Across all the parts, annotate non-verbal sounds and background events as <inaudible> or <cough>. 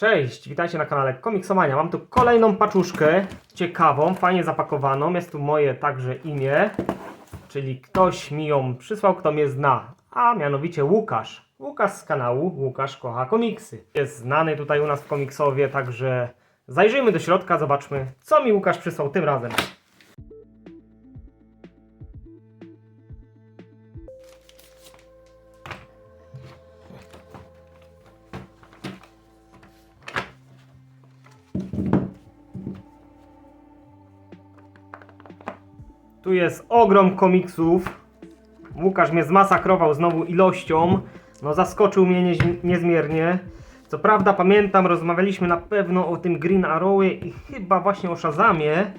Cześć, witajcie na kanale Komiksomania. Mam tu kolejną paczuszkę, ciekawą, fajnie zapakowaną. Jest tu moje także imię, czyli ktoś mi ją przysłał, kto mnie zna, a mianowicie Łukasz. Łukasz z kanału Łukasz Kocha Komiksy. Jest znany tutaj u nas w komiksowie, także zajrzyjmy do środka, zobaczmy, co mi Łukasz przysłał tym razem. Tu jest ogrom komiksów. Łukasz mnie zmasakrował znowu ilością. No zaskoczył mnie nieź- niezmiernie. Co prawda pamiętam, rozmawialiśmy na pewno o tym Green Arrowie i chyba właśnie o Shazamie.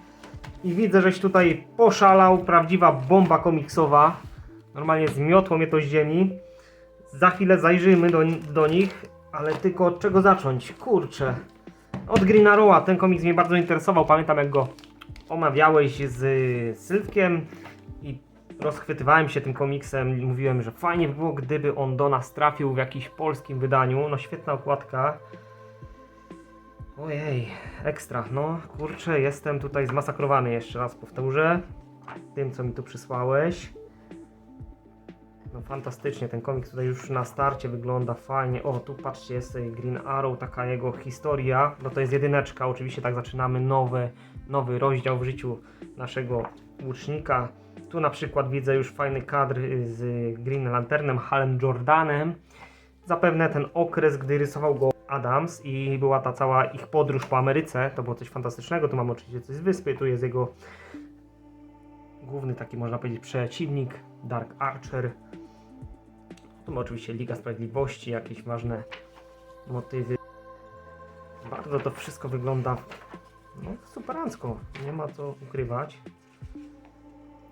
I widzę, żeś tutaj poszalał, prawdziwa bomba komiksowa. Normalnie zmiotło mnie to z ziemi. Za chwilę zajrzymy do, do nich, ale tylko od czego zacząć? Kurczę. Od Green Arrowa, ten komiks mnie bardzo interesował. Pamiętam jak go omawiałeś z Sylwkiem i rozchwytywałem się tym komiksem mówiłem, że fajnie by było, gdyby on do nas trafił w jakimś polskim wydaniu. No świetna okładka. Ojej, ekstra. No kurczę, jestem tutaj zmasakrowany jeszcze raz powtórzę. Tym, co mi tu przysłałeś. No fantastycznie, ten komiks tutaj już na starcie wygląda fajnie. O, tu patrzcie, jest Green Arrow, taka jego historia. No to jest jedyneczka, oczywiście tak zaczynamy nowe, nowy rozdział w życiu naszego łucznika. Tu na przykład widzę już fajny kadr y, z Green Lanternem, Halem Jordanem. Zapewne ten okres, gdy rysował go Adams i była ta cała ich podróż po Ameryce, to było coś fantastycznego. Tu mamy oczywiście coś z wyspy, tu jest jego główny taki można powiedzieć przeciwnik, Dark Archer. Mamy oczywiście Liga Sprawiedliwości, jakieś ważne motywy. Bardzo to wszystko wygląda no, superancko, nie ma co ukrywać.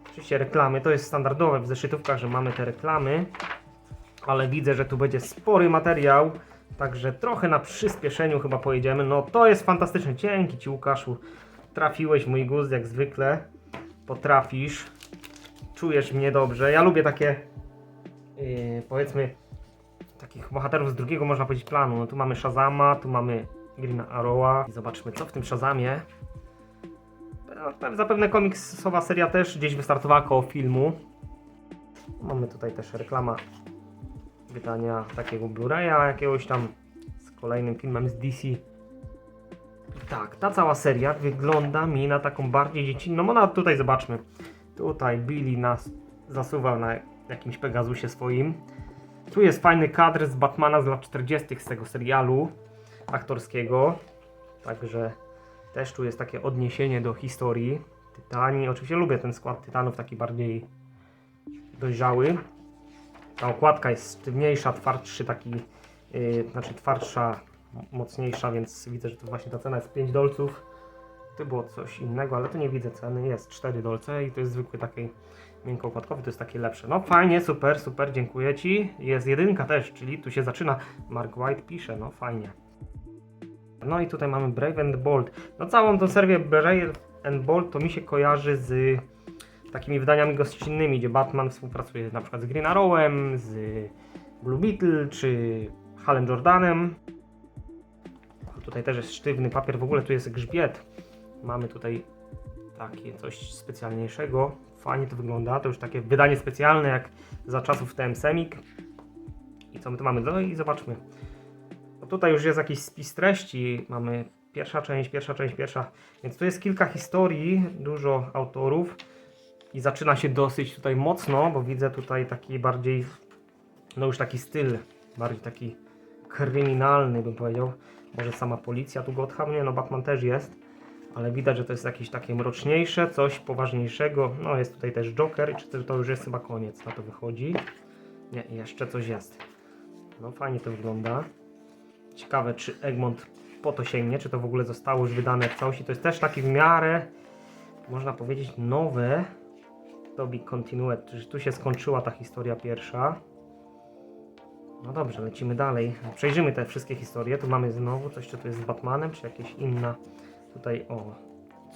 Oczywiście reklamy, to jest standardowe w zeszytówkach, że mamy te reklamy, ale widzę, że tu będzie spory materiał, także trochę na przyspieszeniu chyba pojedziemy. No to jest fantastyczne, dzięki Ci Łukaszu, trafiłeś mój gust jak zwykle, potrafisz, czujesz mnie dobrze. Ja lubię takie, yy, powiedzmy, takich bohaterów z drugiego, można powiedzieć, planu. No tu mamy Shazama, tu mamy Green Arrowa. I zobaczmy, co w tym Shazamie. No, pe- Zapewne komiksowa seria też gdzieś wystartowała koło filmu. Mamy tutaj też reklama wydania takiego Blu-raya jakiegoś tam z kolejnym filmem z DC. Tak, ta cała seria wygląda mi na taką bardziej dziecinną. No, no tutaj zobaczmy. Tutaj Billy nas zasuwa na jakimś Pegasusie swoim. Tu jest fajny kadr z Batmana z lat 40. z tego serialu aktorskiego. Także też tu jest takie odniesienie do historii Tytanii. Oczywiście lubię ten skład Tytanów taki bardziej dojrzały. Ta okładka jest sztywniejsza, twardszy taki, yy, znaczy twardsza, mocniejsza, więc widzę, że to właśnie ta cena jest 5 dolców. To było coś innego, ale tu nie widzę ceny, jest 4 dolce i to jest zwykły taki miękkookładkowy, to jest takie lepsze. No fajnie, super, super, dziękuję Ci. Jest jedynka też, czyli tu się zaczyna. Mark White pisze, no fajnie. No i tutaj mamy Brave and Bold. No całą tą serię Brave and Bold to mi się kojarzy z takimi wydaniami gościnnymi, gdzie Batman współpracuje na przykład z Green Arrowem, z Blue Beetle czy Halem Jordanem. Tutaj też jest sztywny papier, w ogóle tu jest grzbiet. Mamy tutaj takie coś specjalniejszego. Fajnie to wygląda. To już takie wydanie specjalne jak za czasów TM Semik. I co my tu mamy? No i zobaczmy. No tutaj już jest jakiś spis treści. Mamy pierwsza część, pierwsza część, pierwsza. Więc tu jest kilka historii, dużo autorów. I zaczyna się dosyć tutaj mocno, bo widzę tutaj taki bardziej, no już taki styl, bardziej taki kryminalny bym powiedział. Może sama policja tu Gotham, nie, no Batman też jest. Ale widać, że to jest jakieś takie mroczniejsze, coś poważniejszego. No jest tutaj też Joker, czy to, już jest chyba koniec, na to wychodzi. Nie, jeszcze coś jest. No fajnie to wygląda. Ciekawe, czy Egmont po to sięgnie, czy to w ogóle zostało już wydane w całości. To jest też taki w miarę, można powiedzieć, nowe. To be continued, że tu się skończyła ta historia pierwsza. No dobrze, lecimy dalej. Przejrzymy te wszystkie historie. Tu mamy znowu coś, czy to jest z Batmanem, czy jakieś inna. Tutaj o,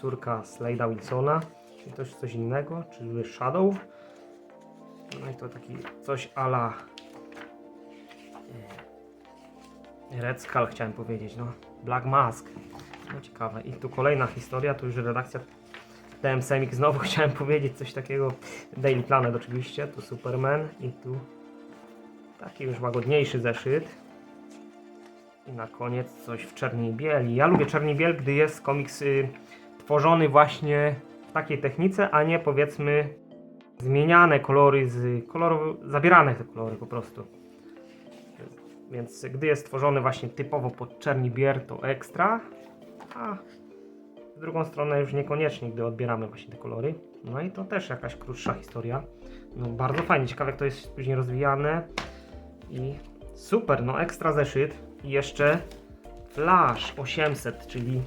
córka Slada Wilsona, czy też coś innego, czy Shadow. No i to taki coś ala Red Skull chciałem powiedzieć, no. Black Mask. No ciekawe. I tu kolejna historia, tu już redakcja TM Semik znowu <laughs> chciałem powiedzieć coś takiego. Daily Planet oczywiście, tu Superman i tu taki już łagodniejszy zeszyt. I na koniec coś w czerni bieli. Ja lubię czerni biel, gdy jest komiks y, tworzony właśnie w takiej technice, a nie powiedzmy zmieniane kolory z kolorów, zabierane te kolory po prostu. Więc gdy jest tworzony właśnie typowo pod czerni bier, to ekstra, a w drugą stronę już niekoniecznie, gdy odbieramy właśnie te kolory. No i to też jakaś krótsza historia. No bardzo fajnie, ciekawe jak to jest później rozwijane. I super, no ekstra zeszyt. I jeszcze Flash 800, czyli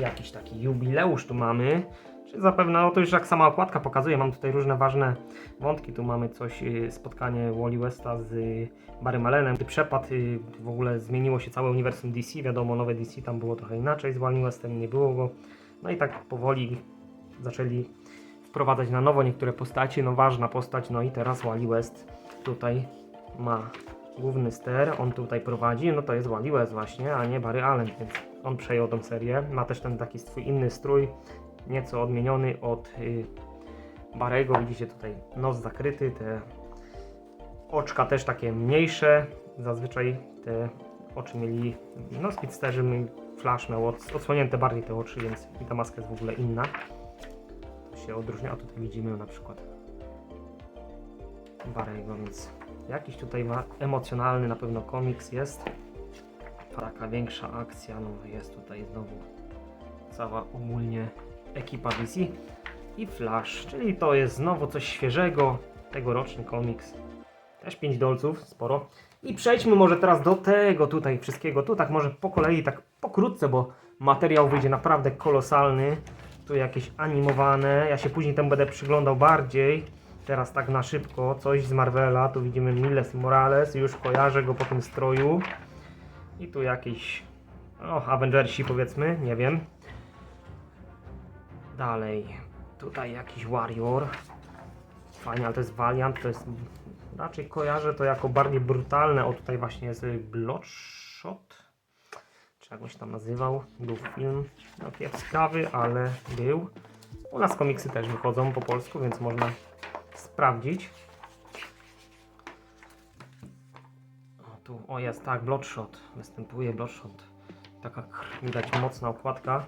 jakiś taki jubileusz tu mamy. Czy zapewne, no to już jak sama okładka pokazuje, mam tutaj różne ważne wątki. Tu mamy coś, y, spotkanie Wally Westa z y, Barrym Allenem. Gdy przepadł, y, w ogóle zmieniło się całe uniwersum DC. Wiadomo, nowe DC tam było trochę inaczej z Wally Westem, nie było go. No i tak powoli zaczęli wprowadzać na nowo niektóre postacie. No ważna postać, no i teraz Wally West tutaj ma główny ster, on tutaj prowadzi, no to jest Wally West właśnie, a nie Barry Allen, więc on przejął tą serię. Ma też ten taki swój inny strój, nieco odmieniony od y, Barego. Widzicie tutaj nos zakryty, te oczka też takie mniejsze. Zazwyczaj te oczy mieli, no speedsterzy, Flash miał od, odsłonięte bardziej te oczy, więc ta maska jest w ogóle inna. To się odróżnia, a tutaj widzimy na przykład Barego, więc jakiś tutaj ma emocjonalny na pewno komiks jest. Taka większa akcja, no jest tutaj znowu cała ogólnie ekipa DC i Flash, czyli to jest znowu coś świeżego, tegoroczny komiks. Też 5 dolców, sporo. I przejdźmy może teraz do tego tutaj wszystkiego. Tu tak może po kolei, tak pokrótce, bo materiał wyjdzie naprawdę kolosalny. Tu jakieś animowane. Ja się później temu będę przyglądał bardziej. Teraz tak na szybko. Coś z Marvela. Tu widzimy Miles Morales. Już kojarzę go po tym stroju. I tu jakiś... O, Avengersi powiedzmy. Nie wiem. Dalej. Tutaj jakiś Warrior. Fajnie, ale to jest Valiant. To jest... Raczej kojarzę to jako bardziej brutalne. O, tutaj właśnie jest Bloodshot. Czy jak on się tam nazywał. Był film. No kiepskawy, ale był. U nas komiksy też wychodzą po polsku, więc można sprawdzić. O, tu, o jest, tak, Bloodshot. Występuje Bloodshot. Taka widać mocna okładka,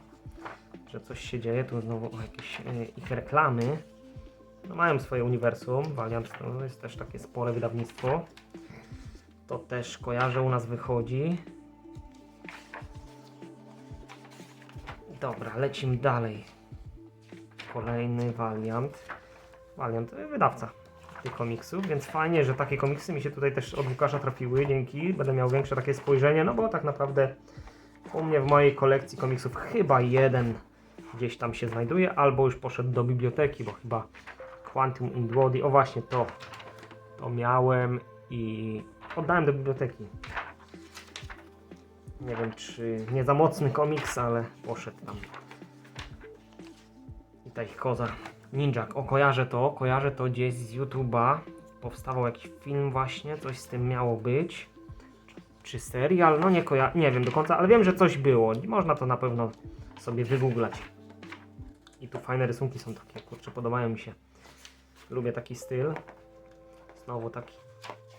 że coś się dzieje. Tu znowu o, jakieś e, ich reklamy. No, mają swoje uniwersum. Valiant to jest też takie spore wydawnictwo. To też kojarzę, u nas wychodzi. Dobra, lecimy dalej. Kolejny Valiant. Valiant, wydawca tych komiksów, więc fajnie, że takie komiksy mi się tutaj też od Łukasza trafiły, dzięki. Będę miał większe takie spojrzenie, no bo tak naprawdę u mnie w mojej kolekcji komiksów chyba jeden gdzieś tam się znajduje, albo już poszedł do biblioteki, bo chyba Quantum in Body, o właśnie to, to miałem i oddałem do biblioteki. Nie wiem, czy nie za mocny komiks, ale poszedł tam. I ta ich koza. Ninja. O, kojarzę to, kojarzę to gdzieś z YouTube'a. Powstawał jakiś film właśnie, coś z tym miało być. Czy serial? No nie koja- nie wiem do końca, ale wiem, że coś było. Można to na pewno sobie wygooglać. I tu fajne rysunki są takie, kurczę, podobają mi się. Lubię taki styl. Znowu taki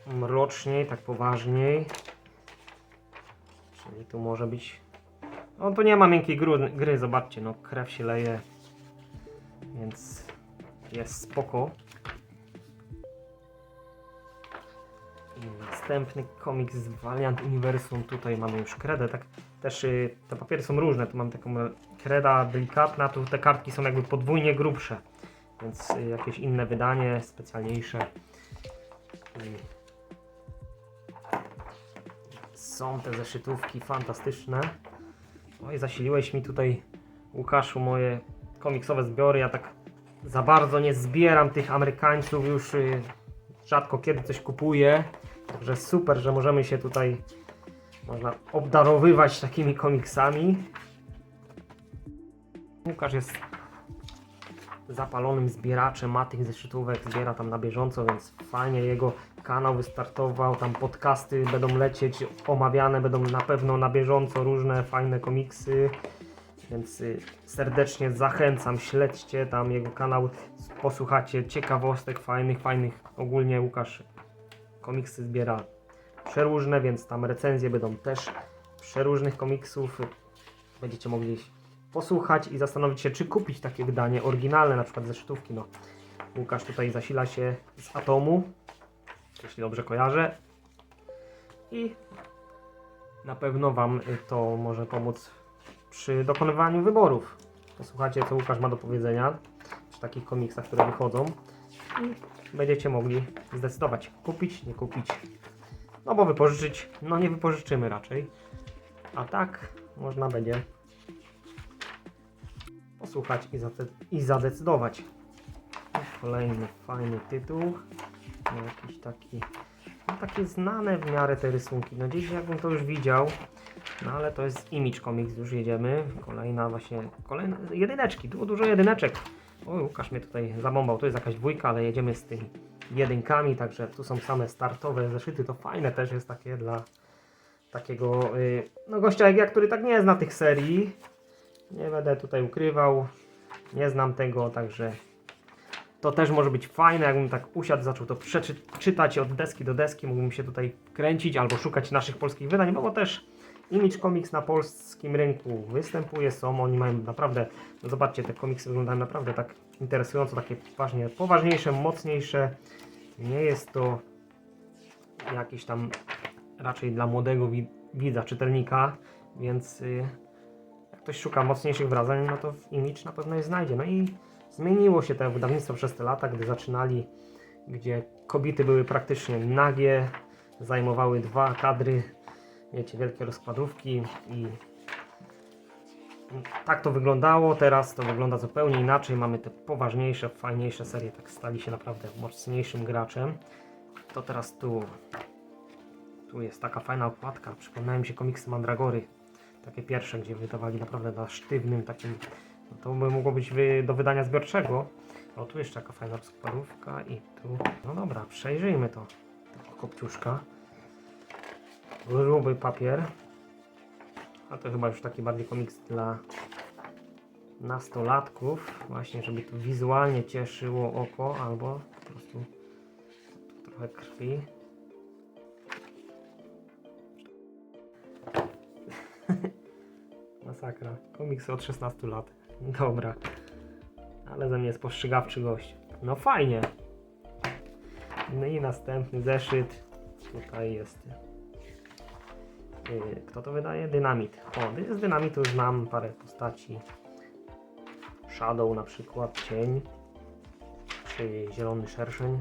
mroczniej, tak poważniej. Czyli tu może być... No tu nie ma miękkiej gry, zobaczcie, no krew się leje. Więc jest spoko. I następny komiks z Valiant Universum. Tutaj mamy już kredę, tak też y, te papiery są różne. Tu mam taką e, kreda delikatna, tu te kartki są jakby podwójnie grubsze. Więc y, jakieś inne wydanie, specjalniejsze. Są te zeszytówki fantastyczne. Oj, zasiliłeś mi tutaj, Łukaszu, moje komiksowe zbiory. Ja tak za bardzo nie zbieram tych Amerykańców, już y, rzadko kiedy coś kupuję. Także super, że możemy się tutaj można obdarowywać takimi komiksami. Łukasz jest zapalonym zbieraczem, ma tych zeszytówek, zbiera tam na bieżąco, więc fajnie jego kanał wystartował, tam podcasty będą lecieć, omawiane będą na pewno na bieżąco różne fajne komiksy. Więc y, serdecznie zachęcam, śledźcie tam jego kanał, posłuchacie ciekawostek fajnych, fajnych. Ogólnie Łukasz komiksy zbiera przeróżne, więc tam recenzje będą też przeróżnych komiksów. Będziecie mogli posłuchać i zastanowić się, czy kupić takie wydanie oryginalne, na przykład ze sztówki. No, Łukasz tutaj zasila się z Atomu, jeśli dobrze kojarzę. I na pewno Wam to może pomóc przy dokonywaniu wyborów. Posłuchajcie, co Łukasz ma do powiedzenia przy takich komiksach, które wychodzą i będziecie mogli zdecydować, kupić, nie kupić. No bo wypożyczyć, no nie wypożyczymy raczej. A tak można będzie posłuchać i, i zadecydować. Kolejny fajny tytuł. No, jakiś taki, no, takie znane w miarę te rysunki. No gdzieś jakbym to już widział. No ale to jest Image Comics, już jedziemy. Kolejna właśnie, kolejne jedyneczki, było dużo jedyneczek. O, Łukasz mnie tutaj zabombał, to jest jakaś dwójka, ale jedziemy z tymi jedynkami, także tu są same startowe zeszyty, to fajne też jest takie dla takiego, y, no gościa jak ja, który tak nie zna tych serii. Nie będę tutaj ukrywał, nie znam tego, także to też może być fajne, jakbym tak usiadł, zaczął to przeczytać od deski do deski, mógłbym się tutaj kręcić albo szukać naszych polskich wydań, bo też Image Comics na polskim rynku występuje, są, oni mają naprawdę, no zobaczcie, te komiksy wyglądają naprawdę tak interesująco, takie poważnie, poważniejsze, mocniejsze. Nie jest to jakieś tam raczej dla młodego wi- widza, czytelnika, więc y, jak ktoś szuka mocniejszych wrażeń, no to w Image na pewno je znajdzie. No i zmieniło się to wydawnictwo przez te lata, gdy zaczynali, gdzie kobiety były praktycznie nagie, zajmowały dwa kadry, wiecie, wielkie rozkładówki i tak to wyglądało, teraz to wygląda zupełnie inaczej, mamy te poważniejsze, fajniejsze serie, tak stali się naprawdę mocniejszym graczem. To teraz tu, tu jest taka fajna okładka, przypomniały mi się komiksy Mandragory, takie pierwsze, gdzie wydawali naprawdę na sztywnym takim, no to by mogło być wy, do wydania zbiorczego. O, tu jeszcze taka fajna rozkładówka i tu, no dobra, przejrzyjmy to, tego kopciuszka. Gruby papier, a to chyba już taki bardziej komiks dla nastolatków, właśnie żeby to wizualnie cieszyło oko, albo po prostu trochę krwi. <laughs> Masakra. Komiksy od 16 lat. Dobra. Ale ze mnie jest postrzegawczy gość. No fajnie. No i następny zeszyt. Tutaj jest. Yy, Kto to wydaje? Dynamit. O, z dynamitu znam parę postaci. Shadow na przykład, cień. Czy zielony szerszeń.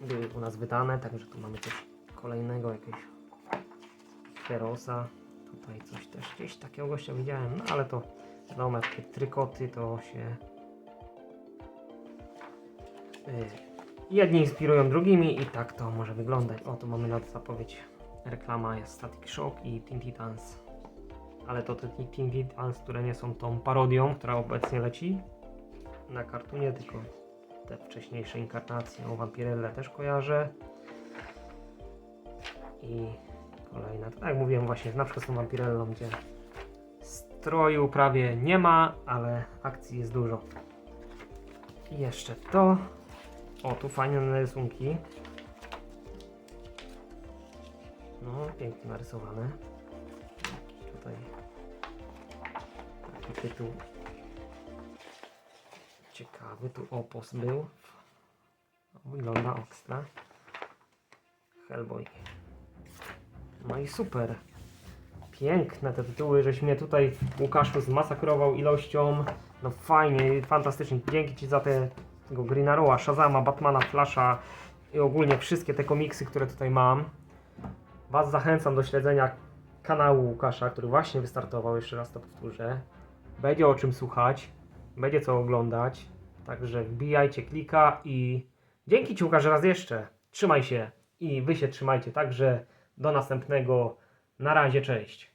Były u nas wydane, także tu mamy też kolejnego jakiegoś Herosa. Tutaj coś też gdzieś takiego gościa widziałem, no ale to wiadomo, takie trykoty to się yy, jedni inspirują drugimi i tak to może wyglądać. O, tu mamy na zapowiedź reklama jest Static Shock i Teen Titans. Ale to te Teen Titans, które nie są tą parodią, która obecnie leci na kartunie, tylko te wcześniejsze inkarnacje. O Vampirelle też kojarzę. I kolejna, tak jak mówiłem właśnie, na przykład z tą Vampirellą, gdzie stroju prawie nie ma, ale akcji jest dużo. I jeszcze to. O, tu fajne rysunki. No, pięknie narysowane. Tutaj taki tytuł. Ciekawy, tu opos był. Wygląda ekstra. Hellboy. No i super. Piękne te tytuły, żeś mnie tutaj Łukaszu zmasakrował ilością. No fajnie, fantastycznie. Dzięki Ci za te, tego Green Arrowa, Shazama, Batmana, Flasha i ogólnie wszystkie te komiksy, które tutaj mam. Was zachęcam do śledzenia kanału Łukasza, który właśnie wystartował, jeszcze raz to powtórzę. Będzie o czym słuchać, będzie co oglądać, także wbijajcie klika i dzięki Ci Łukasz raz jeszcze. Trzymaj się i Wy się trzymajcie, także do następnego. Na razie, cześć.